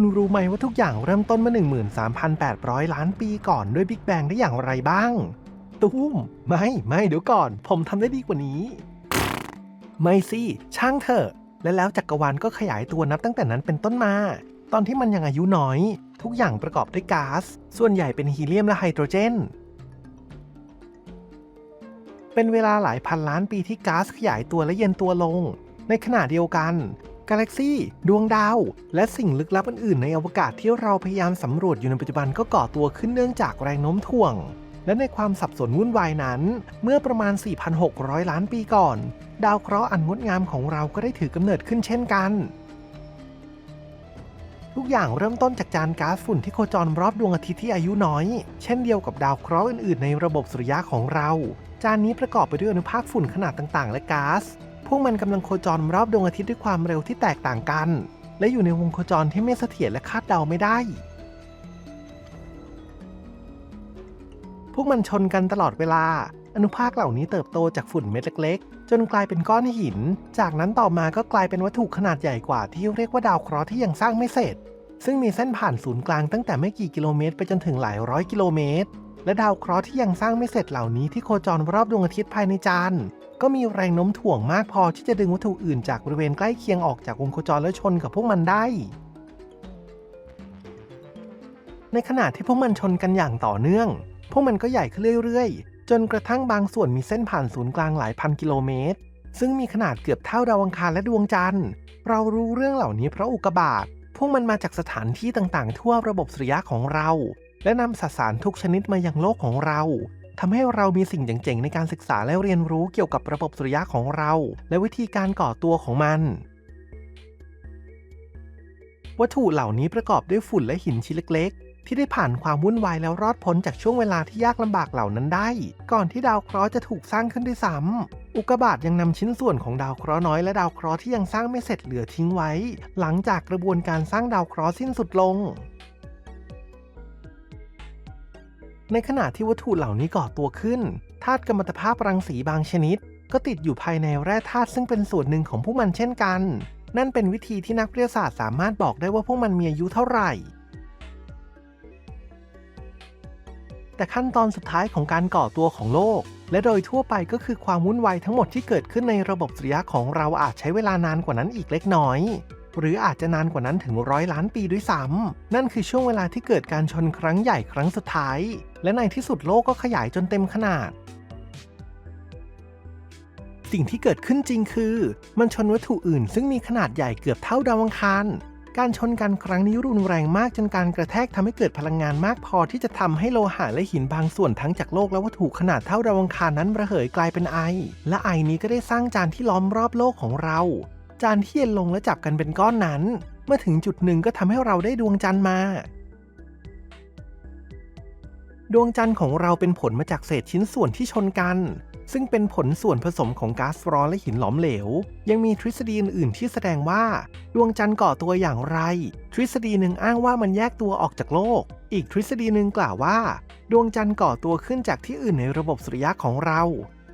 คุณรู้ไหมว่าทุกอย่างเริ่มต้นเมื่อ 13,800 ล้านปีก่อนด้วยบิ๊กแบงได้อย่างไรบ้าง ตุ้ม ไม่ ไม่เดี๋ยวก่อน ผมทำได้ดีกว่านี้ ไม่สิ ช่างเถอะ และแล้วจักรวาลก็ขยายตัวนับตั้งแต่นั้นเป็นต้นมา ตอนที่มันยังอายุน้อย ทุกอย่างประกอบด้วยก๊าซ ส่วนใหญ่เป็นฮีเลียมและไฮโดรเจน เป็นเวลาหลายพันล้านปีที่ก๊าซขยายตัวและเย็นตัวลง ในขณะเดียวกัน กาแล็กซี่ ดวงดาว และสิ่งลึกลับอื่นๆในอวกาศที่เราพยายามสำรวจอยู่ในปัจจุบันก็ก่อตัวขึ้นเนื่องจากแรงโน้มถ่วง และในความสับสนวุ่นวายนั้น เมื่อประมาณ 4,600 ล้านปีก่อน ดาวเคราะห์อันงดงามของเราก็ได้ถือกำเนิดขึ้นเช่นกัน ทุกอย่างเริ่มต้นจากจานก๊าซฝุ่นที่โคจรรอบดวงอาทิตย์ที่อายุน้อย เช่นเดียวกับดาวเคราะห์อื่นๆ ในระบบสุริยะของเรา จานนี้ประกอบไปด้วยอนุภาคฝุ่นขนาดต่างๆ และก๊าซ พวกมันกำลังโคจรรอบดวงอาทิตย์ด้วยความเร็วที่แตกต่างกัน และอยู่ในวงโคจรที่ไม่เสถียรและคาดเดาไม่ได้ พวกมันชนกันตลอดเวลา อนุภาคเหล่านี้เติบโตจากฝุ่นเม็ดเล็ก ๆ จนกลายเป็นก้อนหิน จากนั้นต่อมาก็กลายเป็นวัตถุขนาดใหญ่กว่าที่เรียกว่าดาวเคราะห์ที่ยังสร้างไม่เสร็จ ซึ่งมีเส้นผ่านศูนย์กลางตั้งแต่ไม่กี่กิโลเมตร ไปจนถึงหลายร้อยกิโลเมตร และดาวเคราะห์ที่ยังสร้างไม่เสร็จเหล่านี้ที่โคจรรอบดวงอาทิตย์ภายในจาน ก็มีแรงโน้มถ่วงมากพอที่จะดึงวัตถุอื่นจากบริเวณใกล้เคียงออกจากวงโคจรและชนกับพวกมันได้ ในขณะที่พวกมันชนกันอย่างต่อเนื่อง พวกมันก็ใหญ่ขึ้นเรื่อยๆ จนกระทั่งบางส่วนมีเส้นผ่านศูนย์กลางหลายพันกิโลเมตร ซึ่งมีขนาดเกือบเท่าดาวอังคารและดวงจันทร์ เรารู้เรื่องเหล่านี้เพราะอุกกาบาต พวกมันมาจากสถานที่ต่างๆ ทั่วระบบสุริยะของเรา และนำสสารทุกชนิดมายังโลกของเรา ทำให้เรามีสิ่งเจ๋งๆในการศึกษาและเรียนรู้เกี่ยวกับระบบสุริยะของเรา และวิธีการก่อตัวของมัน วัตถุเหล่านี้ประกอบด้วยฝุ่นและหินชิ้นเล็ก ๆ ที่ได้ผ่านความวุ่นวายแล้วรอดพ้นจากช่วงเวลาที่ยากลำบากเหล่านั้นได้ ก่อนที่ดาวเคราะห์จะถูกสร้างขึ้นด้วยซ้ำอุกกาบาตยังนำชิ้นส่วนของดาวเคราะห์น้อยและดาวเคราะห์ที่ยังสร้างไม่เสร็จเหลือทิ้งไว้ หลังจากกระบวนการสร้างดาวเคราะห์สิ้นสุดลง ในขณะที่วัตถุเหล่านี้ก่อตัวขึ้นธาตุกัมมันตภาพรังสีบางชนิด ก็ติดอยู่ภายในแร่ธาตุซึ่งเป็นส่วนหนึ่งของพวกมันเช่นกัน นั่นเป็นวิธีที่นักวิทยาศาสตร์สามารถบอกได้ว่าพวกมันมีอายุเท่าไหร่ แต่ขั้นตอนสุดท้ายของการก่อตัวของโลก และโดยทั่วไปก็คือความวุ่นวายทั้งหมดที่เกิดขึ้นในระบบสุริยะของเราอาจใช้เวลานานกว่านั้นอีกเล็กน้อย หรืออาจจะนานกว่านั้นถึงร้อยล้านปีด้วยซ้ำนั่นคือช่วงเวลาที่เกิดการชนครั้งใหญ่ครั้งสุดท้าย และในที่สุดโลกก็ขยายจนเต็มขนาด สิ่งที่เกิดขึ้นจริงคือ มันชนวัตถุอื่น ซึ่งมีขนาดใหญ่เกือบเท่าดาวอังคารการชนกันครั้งนี้รุนแรงมากจนการกระแทกทำให้เกิดพลังงานมากพอที่จะทำให้โลหะและหินบางส่วนทั้งจากโลกและวัตถุขนาดเท่าดาวอังคารนั้นระเหยกลายเป็นไอ และไอนี้ก็ได้สร้างจานที่ล้อมรอบโลกของเรา จานที่เย็นลงและจับกันเป็นก้อนนั้น เมื่อถึงจุดหนึ่งก็ทำให้เราได้ดวงจันทร์มา ดวงจันทร์ของเราเป็นผลมาจากเศษชิ้นส่วนที่ชนกัน ซึ่งเป็นผลส่วนผสมของก๊าซร้อนและหินหลอมเหลว ยังมีทฤษฎีอื่น ๆ ที่แสดงว่า ดวงจันทร์ก่อตัวอย่างไร ทฤษฎีหนึ่งอ้างว่ามันแยกตัวออกจากโลก อีกทฤษฎีหนึ่งกล่าวว่า ดวงจันทร์ก่อตัวขึ้นจากที่อื่นในระบบสุริยะของเรา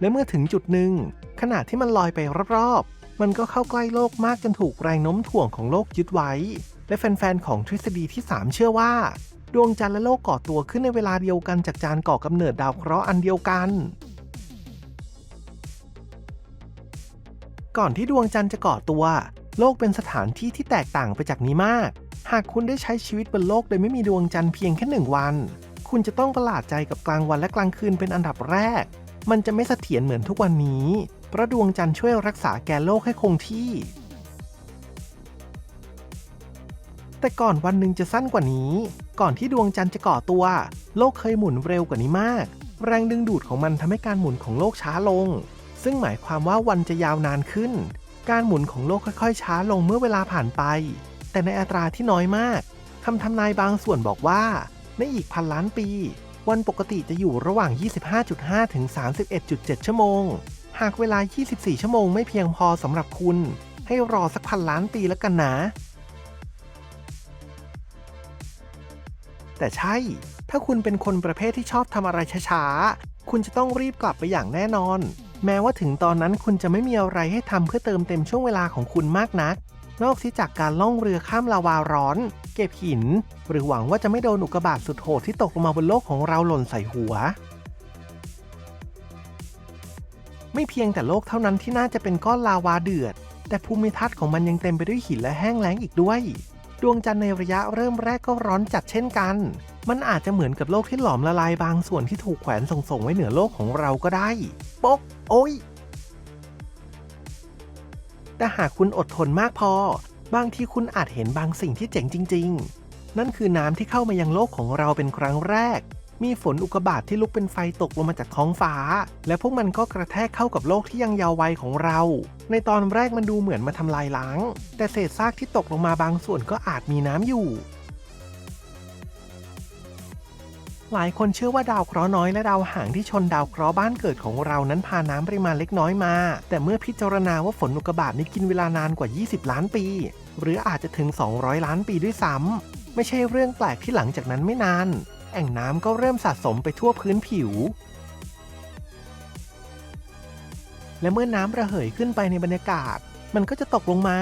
และเมื่อถึงจุดหนึ่งขณะที่มันลอยไปรอบ มันก็เข้าใกล้โลกมากจนถูกแรงโน้มถ่วงของโลกยึดไว้ และแฟนๆของทฤษฎีที่ 3 เชื่อว่า ดวงจันทร์และโลกก่อตัวขึ้นในเวลาเดียวกันจากจานก่อกำเนิดดาวเคราะห์อันเดียวกัน ก่อนที่ดวงจันทร์จะก่อตัว โลกเป็นสถานที่ที่แตกต่างไปจากนี้มาก หากคุณได้ใช้ชีวิตบนโลกโดยไม่มีดวงจันทร์เพียงแค่หนึ่งวัน คุณจะต้องประหลาดใจกับกลางวันและกลางคืนเป็นอันดับแรก มันจะไม่เสถียรเหมือนทุกวันนี้ เพราะดวงจันทร์ช่วยรักษาแกนโลกให้คงที่ แต่ก่อนวันหนึ่งจะสั้นกว่านี้ ก่อนที่ดวงจันทร์จะก่อตัว โลกเคยหมุนเร็วกว่านี้มาก แรงดึงดูดของมันทำให้การหมุนของโลกช้าลง ซึ่งหมายความว่าวันจะยาวนานขึ้น การหมุนของโลกค่อยๆ ช้าลงเมื่อเวลาผ่านไป แต่ในอัตราที่น้อยมากคำทำนายบางส่วนบอกว่า ในอีกพันล้านปี วันปกติจะอยู่ระหว่าง 25.5 ถึง 31.7 ชั่วโมง หากเวลา 24 ชั่วโมงไม่เพียงพอสำหรับคุณ ให้รอสักพันล้านปีแล้วกันนะ แต่ใช่ ถ้าคุณเป็นคนประเภทที่ชอบทำอะไรช้าๆ คุณจะต้องรีบกลับไปอย่างแน่นอน แม้ว่าถึงตอนนั้นคุณจะไม่มีอะไรให้ทำเพื่อเติมเต็มช่วงเวลาของคุณมากนัก นอกจากการล่องเรือข้ามลาวาร้อน เก็บหิน หรือหวังว่าจะไม่โดนอุกกาบาตสุดโหดที่ตกลงมาบนโลกของเราหล่นใส่หัว ไม่เพียงแต่โลกเท่านั้นที่น่าจะเป็นก้อนลาวาเดือด แต่ภูมิทัศน์ของมันยังเต็มไปด้วยหินและแห้งแล้งอีกด้วย ดวงจันทร์ในระยะเริ่มแรกก็ร้อนจัดเช่นกัน มันอาจจะเหมือนกับโลกที่หลอมละลายบางส่วนที่ถูกแขวนส่งๆไว้เหนือโลกของเราก็ได้ปกโอ้ยแต่หากคุณอดทนมากพอ บางทีคุณอาจเห็นบางสิ่งที่เจ๋งจริง ๆ นั่นคือน้ำที่เข้ามายังโลกของเราเป็นครั้งแรก มีฝนอุกกาบาตที่ลุกเป็นไฟตกลงมาจากท้องฟ้า และพวกมันก็กระแทกเข้ากับโลกที่ยังเยาว์วัยของเรา ในตอนแรกมันดูเหมือนมาทำลายล้าง แต่เศษซากที่ตกลงมาบางส่วนก็อาจมีน้ำอยู่ หลายคนเชื่อว่าดาวเคราะห์น้อยและดาวหางที่ชนดาวเคราะห์บ้านเกิดของเรานั้นพาน้ำปริมาณเล็กน้อยมา แต่เมื่อพิจารณาว่าฝนอุกกาบาตนี้กินเวลานานกว่า 20 ล้านปี หรืออาจจะถึง 200 ล้านปีด้วยซ้ำไม่ใช่เรื่องแปลกที่หลังจากนั้นไม่นาน แอ่งน้ำก็เริ่มสะสมไปทั่วพื้นผิว และเมื่อน้ำระเหยขึ้นไปในบรรยากาศ มันก็จะตกลงมา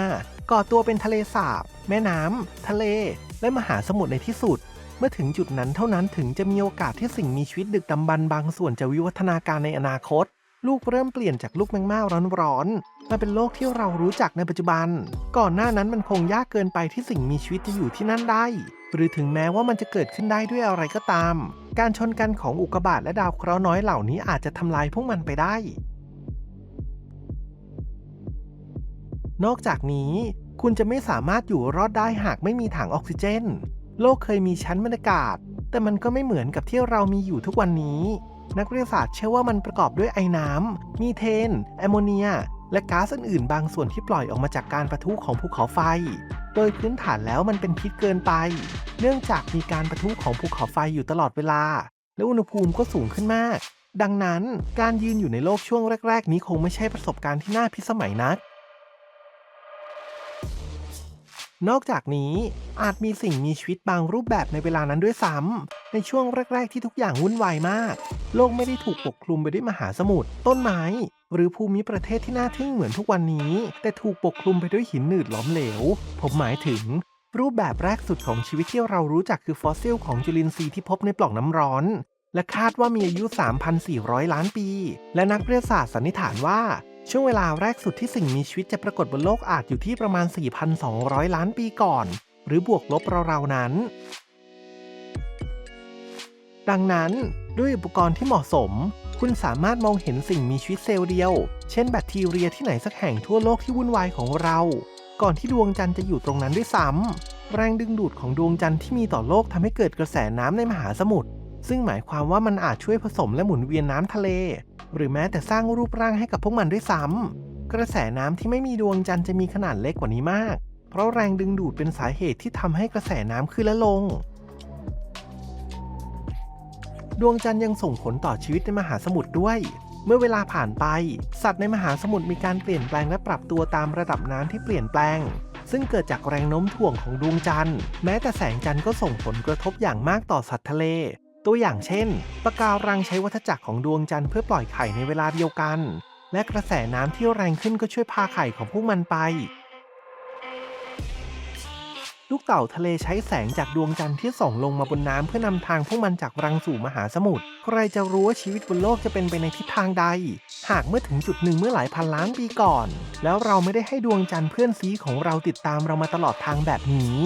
ก่อตัวเป็นทะเลสาบ แม่น้ำทะเล และมหาสมุทรในที่สุด เมื่อถึงจุดนั้นเท่านั้นถึงจะมีโอกาสที่สิ่งมีชีวิตดึกดำบรรพ์บางส่วนจะวิวัฒนาการในอนาคต ลูกเริ่มเปลี่ยนจากลูกแมงม่าร้อนๆมาเป็นโลกที่เรารู้จักในปัจจุบัน ก่อนหน้านั้นมันคงยากเกินไปที่สิ่งมีชีวิตจะอยู่ที่นั่นได้ หรือถึงแม้ว่ามันจะเกิดขึ้นได้ด้วยอะไรก็ตาม การชนกันของอุกกาบาตและดาวเคราะห์น้อยเหล่านี้อาจจะทำลายพวกมันไปได้ นอกจากนี้ คุณจะไม่สามารถอยู่รอดได้หากไม่มีถังออกซิเจน โลกเคยมีชั้นบรรยากาศ แต่มันก็ไม่เหมือนกับที่เรามีอยู่ทุกวันนี้ นักวิทยาศาสตร์เชื่อว่ามันประกอบด้วยไอน้ำ มีเทน แอมโมเนีย และก๊าซอื่นๆ บางส่วนที่ปล่อยออกมาจากการประทุของภูเขาไฟ โดยพื้นฐานแล้วมันเป็นพิษเกินไป เนื่องจากมีการประทุของภูเขาไฟอยู่ตลอดเวลา และอุณหภูมิก็สูงขึ้นมาก ดังนั้นการยืนอยู่ในโลกช่วงแรก ๆ นี้คงไม่ใช่ประสบการณ์ที่น่าพิสมัยนัก นอกจากนี้อาจมีสิ่งมีชีวิตบางรูปแบบในเวลานั้นด้วยซ้ำในช่วงแรก ๆ ที่ทุกอย่างวุ่นวายมาก โลกไม่ได้ถูกปกคลุมไปด้วยมหาสมุทรต้นไม้ หรือภูมิประเทศที่น่าทึ่งเหมือนทุกวันนี้ แต่ถูกปกคลุมไปด้วยหินหนืดหลอมเหลว ผมหมายถึงรูปแบบแรกสุดของชีวิตที่เรารู้จักคือฟอสซิลของจุลินทรีย์ที่พบในปล่องน้ำร้อน และคาดว่ามีอายุ 3,400 ล้านปี และนักวิทยาศาสตร์สันนิษฐานว่า ช่วงเวลาแรกสุดที่สิ่งมีชีวิตจะปรากฏบนโลกอาจอยู่ที่ประมาณ 4,200 ล้านปีก่อน หรือบวกลบราวๆนั้น ดังนั้นด้วยอุปกรณ์ที่เหมาะสม คุณสามารถมองเห็นสิ่งมีชีวิตเซลล์เดียว เช่นแบคทีเรียที่ไหนสักแห่งทั่วโลกที่วุ่นวายของเรา ก่อนที่ดวงจันทร์จะอยู่ตรงนั้นด้วยซ้ำแรงดึงดูดของดวงจันทร์ที่มีต่อโลกทำให้เกิดกระแสน้ำในมหาสมุทรซึ่งหมายความว่ามันอาจช่วยผสมและหมุนเวียนน้ำทะเล หรือแม้แต่สร้างรูปร่างให้กับพวกมันด้วยซ้ำกระแสน้ำที่ไม่มีดวงจันทร์จะมีขนาดเล็กกว่านี้มาก เพราะแรงดึงดูดเป็นสาเหตุที่ทำให้กระแสน้ำขึ้นและลง ดวงจันทร์ยังส่งผลต่อชีวิตในมหาสมุทรด้วย เมื่อเวลาผ่านไป สัตว์ในมหาสมุทรมีการเปลี่ยนแปลงและปรับตัวตามระดับน้ำที่เปลี่ยนแปลงซึ่งเกิดจากแรงโน้มถ่วงของดวงจันทร์ แม้แต่แสงจันทร์ก็ส่งผลกระทบอย่างมากต่อสัตว์ทะเล ตัวอย่างเช่นปะการังใช้วัฏจักรของดวงจันทร์เพื่อปล่อยไข่ในเวลาเดียวกัน และกระแสน้ำที่แรงขึ้นก็ช่วยพาไข่ของพวกมันไป ลูกเต่าทะเลใช้แสงจากดวงจันทร์ที่ส่องลงมาบนน้ำเพื่อนำทางพวกมันจากรังสู่มหาสมุทร ใครจะรู้ว่าชีวิตบนโลกจะเป็นไปในทิศทางใด หากเมื่อถึงจุดหนึ่งเมื่อหลายพันล้านปีก่อน แล้วเราไม่ได้ให้ดวงจันทร์เพื่อนซีของเราติดตามเรามาตลอดทางแบบนี้